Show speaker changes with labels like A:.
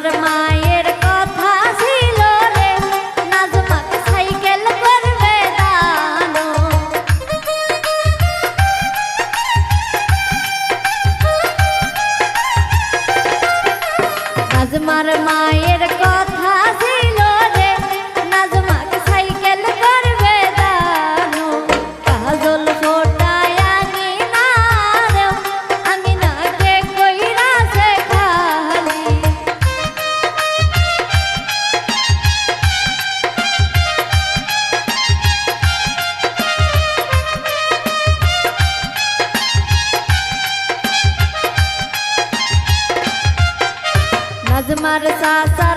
A: নাজমার মায়ের নাজমার সাসার